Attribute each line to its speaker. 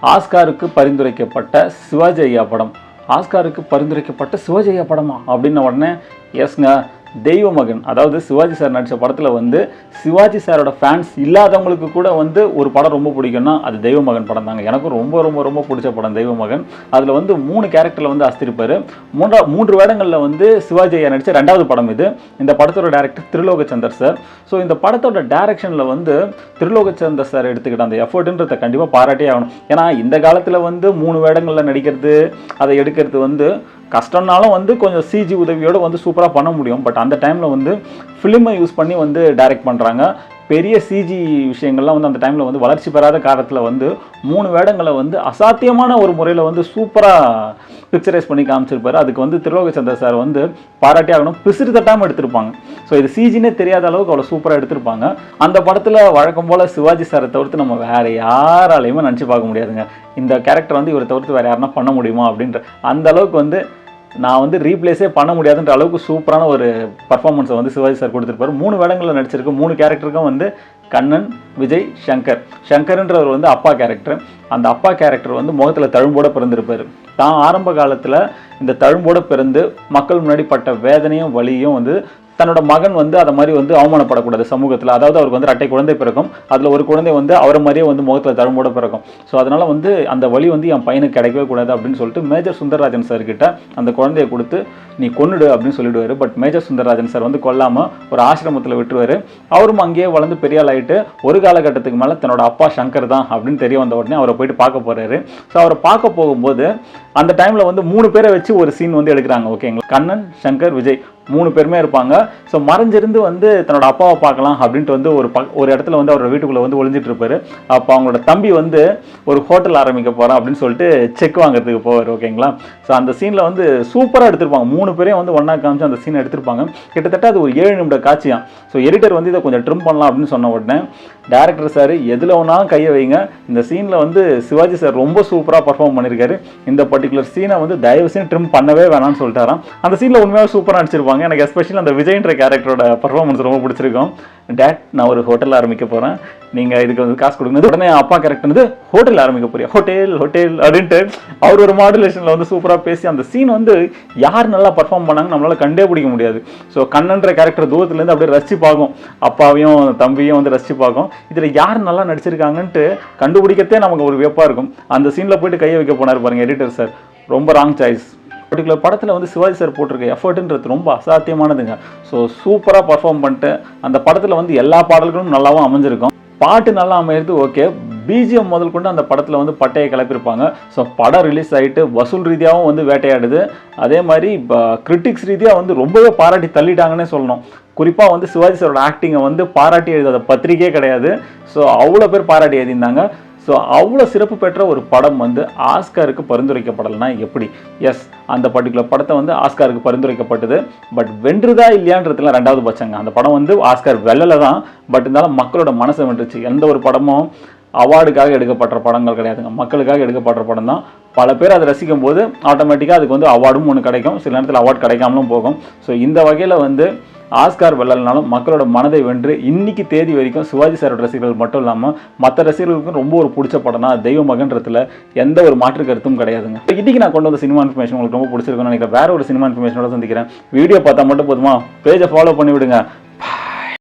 Speaker 1: ஆஸ்காருக்கு பரிந்துரைக்கப்பட்ட சிவாஜய்யா படம். ஆஸ்காருக்கு பரிந்துரைக்கப்பட்ட சிவாஜி படமா? அப்படின்ன உடனே எஸ்ங்க தெய்வ மகன் அதாவது சிவாஜி சார் நடித்த படத்தில் வந்து சிவாஜி சாரோட ஃபேன்ஸ் இல்லாதவங்களுக்கு கூட வந்து ஒரு படம் ரொம்ப பிடிக்கும்னா அது தெய்வ மகன் படம் தாங்க. எனக்கும் ரொம்ப ரொம்ப ரொம்ப பிடிச்ச படம் தெய்வ மகன் அதில் வந்து மூணு கேரக்டரில் வந்து அஸ்திருப்பார். மூன்றா மூன்று வேடங்களில் வந்து சிவாஜி ஐயா நடித்த ரெண்டாவது படம் இது. இந்த படத்தோட டேரக்டர் திருலோகச்சந்தர் சார். ஸோ இந்த படத்தோட டேரக்ஷனில் வந்து திருலோகச்சந்தர் சார் எடுத்துக்கிட்ட அந்த எஃபர்ட்ன்றத கண்டிப்பாக பாராட்டே ஆகணும். ஏன்னா இந்த காலத்தில் வந்து மூணு வேடங்களில் நடிக்கிறது அதை எடுக்கிறது வந்து கஷ்டம்னாலும் வந்து கொஞ்சம் சிஜி உதவியோடு வந்து சூப்பராக பண்ண முடியும். பட் அந்த டைமில் வந்து ஃபிலிமை யூஸ் பண்ணி வந்து டைரக்ட் பண்ணுறாங்க பெரிய சிஜி விஷயங்கள்லாம் வந்து அந்த டைமில் வந்து வளர்ச்சி பெறாத காலத்தில் வந்து மூணு வேடங்களை வந்து அசாத்தியமான ஒரு முறையில் வந்து சூப்பராக பிக்சரைஸ் பண்ணி காமிச்சிருப்பாரு. அதுக்கு வந்து திருலோகச்சந்தர் சார் வந்து பாராட்டி ஆகணும் பிசிறு தட்டாமல் எடுத்திருப்பாங்க. ஸோ இது சிஜினே தெரியாத அளவுக்கு அவ்வளோ சூப்பராக எடுத்திருப்பாங்க. அந்த படத்தில் வழக்கம் போல் சிவாஜி சாரை தவிர்த்து நம்ம வேறு யாராலையுமே நினச்சி பார்க்க முடியாதுங்க. இந்த கேரக்டர் வந்து இவரை தவிர்த்து வேறு யாருன்னா பண்ண முடியுமா அப்படின்ற அந்த அளவுக்கு வந்து நான் வந்து ரீப்ளேஸே பண்ண முடியாதுன்ற அளவுக்கு சூப்பரான ஒரு பர்ஃபார்மன்ஸை வந்து சிவாஜி சார் கொடுத்துருப்பாரு. மூணு வேடங்களில் நடிச்சிருக்கு. மூணு கேரக்டருக்கும் வந்து கண்ணன் விஜய் சங்கர். சங்கர்ன்றவர் வந்து அப்பா கேரக்டர் அந்த அப்பா கேரக்டர் வந்து முகத்தில் தழும்போட பிறந்திருப்பார். தான் ஆரம்ப காலத்தில் இந்த தழும்போட பிறந்து மக்கள் முன்னாடி பட்ட வேதனையும் வலியும் வந்து தன்னோட மகன் வந்து அதை மாதிரி வந்து அவமானப்படக்கூடாது சமூகத்தில். அதாவது அவருக்கு வந்து ரெட்டை குழந்தை பிறக்கும். அதில் ஒரு குழந்தை வந்து அவரை மாதிரியே வந்து முகத்தில் தழும்போட பிறக்கும். ஸோ அதனால் வந்து அந்த வழி வந்து என் பையனுக்கு கிடைக்கவே கூடாது அப்படின்னு சொல்லிட்டு மேஜர் சுந்தரராஜன் சார் கிட்ட அந்த குழந்தையை கொடுத்து நீ கொன்னுடு அப்படின்னு சொல்லிடுவார். பட் மேஜர் சுந்தரராஜன் சார் வந்து கொல்லாமல் ஒரு ஆசிரமத்தில் விட்டுருவாரு. அவரும் அங்கேயே வளர்ந்து பெரிய ஆள் ஒரு காலகட்டத்துக்கு மேலே தன்னோட அப்பா சங்கர் தான் அப்படின்னு தெரிய வந்த உடனே அவரை போயிட்டு பார்க்க போகிறாரு ஸோ அவரை பார்க்க போகும்போது அந்த டைமில் வந்து மூணு பேரை வச்சு ஒரு சீன் வந்து எடுக்கிறாங்க. ஓகேங்களா கண்ணன் சங்கர் விஜய். மூணு பேருமே இருப்பாங்க. ஸோ மறைஞ்சிருந்து வந்து தன்னோட அப்பாவை பார்க்கலாம் அப்படின்ட்டு வந்து ஒரு ப ஒரு இடத்துல வந்து அவரோட வீட்டுக்குள்ளே வந்து ஒளிஞ்சிட்டு இருப்பாரு. அப்போ அவங்களோட தம்பி வந்து ஒரு ஹோட்டல் ஆரம்பிக்க போகிறான் அப்படின்னு சொல்லிட்டு செக் வாங்குறதுக்கு போவார் ஓகேங்களா ஸோ அந்த சீனில் வந்து சூப்பராக எடுத்திருப்பாங்க. மூணு பேரையும் வந்து ஒன்றா காமிச்சு அந்த சீன் எடுத்திருப்பாங்க. கிட்டத்தட்ட அது ஒரு ஏழு நிமிட காட்சியாக ஸோ எடிட்டர் வந்து இதை கொஞ்சம் ட்ரிம் பண்ணலாம் அப்படின்னு சொன்ன உடனே டேரக்டர் சார் எதில் வேணாலும் கையை வைங்க. இந்த சீனில் வந்து சிவாஜி சார் ரொம்ப சூப்பராக பர்ஃபார்ம் பண்ணியிருக்காரு இந்த பர்டிகுலர் சீனை வந்து தயவு செய்து ட்ரிம் பண்ணவே வேணாம்னு சொல்லிட்டாராம். அந்த சீனில் உண்மையாக சூப்பராக நடிச்சிருப்பாங்க. எனக்கு எஸ்பெஷலி அந்த விஜய்ன்ற கேரக்டரோட பர்ஃபார்மன்ஸ் ரொம்ப பிடிச்சிருக்கும். டேட் நான் ஒரு ஹோட்டல் ஆரம்பிக்க போகிறேன் நீங்கள் இதுக்கு வந்து காசு கொடுங்க. உடனே அப்பா கேரக்டர் வந்து ஹோட்டல் ஆரம்பிக்க போறியா? ஹோட்டல் ஹோட்டல் அப்படின்ட்டு அவர் ஒரு மாடுலேஷனில் வந்து சூப்பராக பேசி அந்த சீன் வந்து யார் நல்லா பர்ஃபார்ம் பண்ணாங்க நம்மளால கண்டே பிடிக்க முடியாது. ஸோ கண்ணன்ற கேரக்டர் தூரத்துலேருந்து அப்படியே ரசிச்சு பார்க்கும். அப்பாவையும் தம்பியும் வந்து ரசிச்சு பார்க்கும். இதில் யார் நல்லா நடிச்சிருக்காங்கன்ட்டு கண்டுபிடிக்கத்தே நமக்கு ஒரு வியப்பாக இருக்கும். அந்த சீனில் போயிட்டு கையை வைக்க போனார் பாருங்க எடிட்டர் சார் ரொம்ப ராங் சாய்ஸ் பர்டிகுலர் படத்தில் வந்து சிவாஜி சார் போட்டிருக்க எஃபர்ட்ன்றது ரொம்ப அசாத்தியமானதுங்க. ஸோ சூப்பராக பர்ஃபார்ம் பண்ணிட்டு அந்த படத்தில் வந்து எல்லா பாடல்களும் நல்லாவும் அமைஞ்சிருக்கும். பாட்டு நல்லா அமையிறது ஓகே பிஜிஎம் முதல் கொண்டு அந்த படத்தில் வந்து பட்டையை கிளப்பியிருப்பாங்க. ஸோ படம் ரிலீஸ் ஆகிட்டு வசூல் ரீதியாகவும் வந்து வேட்டையாடுது. அதே மாதிரி கிரிட்டிக்ஸ் ரீதியாக வந்து ரொம்பவே பாராட்டி தள்ளிட்டாங்கன்னே சொல்லணும். குறிப்பாக வந்து சிவாஜி சாரோட ஆக்டிங்கை வந்து பாராட்டி எழுதாத பத்திரிக்கையே கிடையாது. ஸோ அவ்வளோ பேர் பாராட்டி எழுதியிருந்தாங்க. ஸோ அவ்வளோ சிறப்பு பெற்ற ஒரு படம் வந்து ஆஸ்காருக்கு பரிந்துரைக்கப்படலைன்னா எப்படி? எஸ் அந்த பர்டிகுலர் படத்தை வந்து ஆஸ்காருக்கு பரிந்துரைக்கப்பட்டது. பட் வென்றுதா இல்லையான்றதுலாம் ரெண்டாவது பட்சங்க. அந்த படம் வந்து ஆஸ்கார் வெல்லல தான். பட் இருந்தாலும் மக்களோட மனசை வென்றுச்சு. எந்த ஒரு படமும் அவார்டுக்காக எடுக்கப்பட்ட படங்கள் கிடையாதுங்க. மக்களுக்காக எடுக்கப்பட்ட படம் தான். பல பேர் அதை ரசிக்கும் போது ஆட்டோமேட்டிக்காக அதுக்கு வந்து அவார்டும் ஒன்று கிடைக்கும். சில நேரத்தில் அவார்டு கிடைக்காமலும் போகும். ஸோ இந்த வகையில் வந்து ஆஸ்கார் வெல்லலனாலும் மக்களோட மனதை வென்று இன்னைக்கு தேதி வரைக்கும் சிவாஜி சாரோட ரசிகர்கள் மட்டும் இல்லாமல் மற்ற ரசிகர்களுக்கும் ரொம்ப ஒரு பிடிச்ச படம் தான் தெய்வ மகன்றத்தில் எந்த ஒரு மாற்று கருத்தும் கிடையாதுங்க. இப்போ நான் கொண்டு வந்த சினிமா இன்ஃபர்மேஷன் உங்களுக்கு ரொம்ப பிடிச்சிருக்கும்னு நினைக்கிறேன். வேற ஒரு சினிமா இன்ஃபர்மேஷனோட சந்திக்கிறேன். வீடியோ பார்த்தா மட்டும் போதுமா? பேஜை ஃபாலோ பண்ணி விடுங்க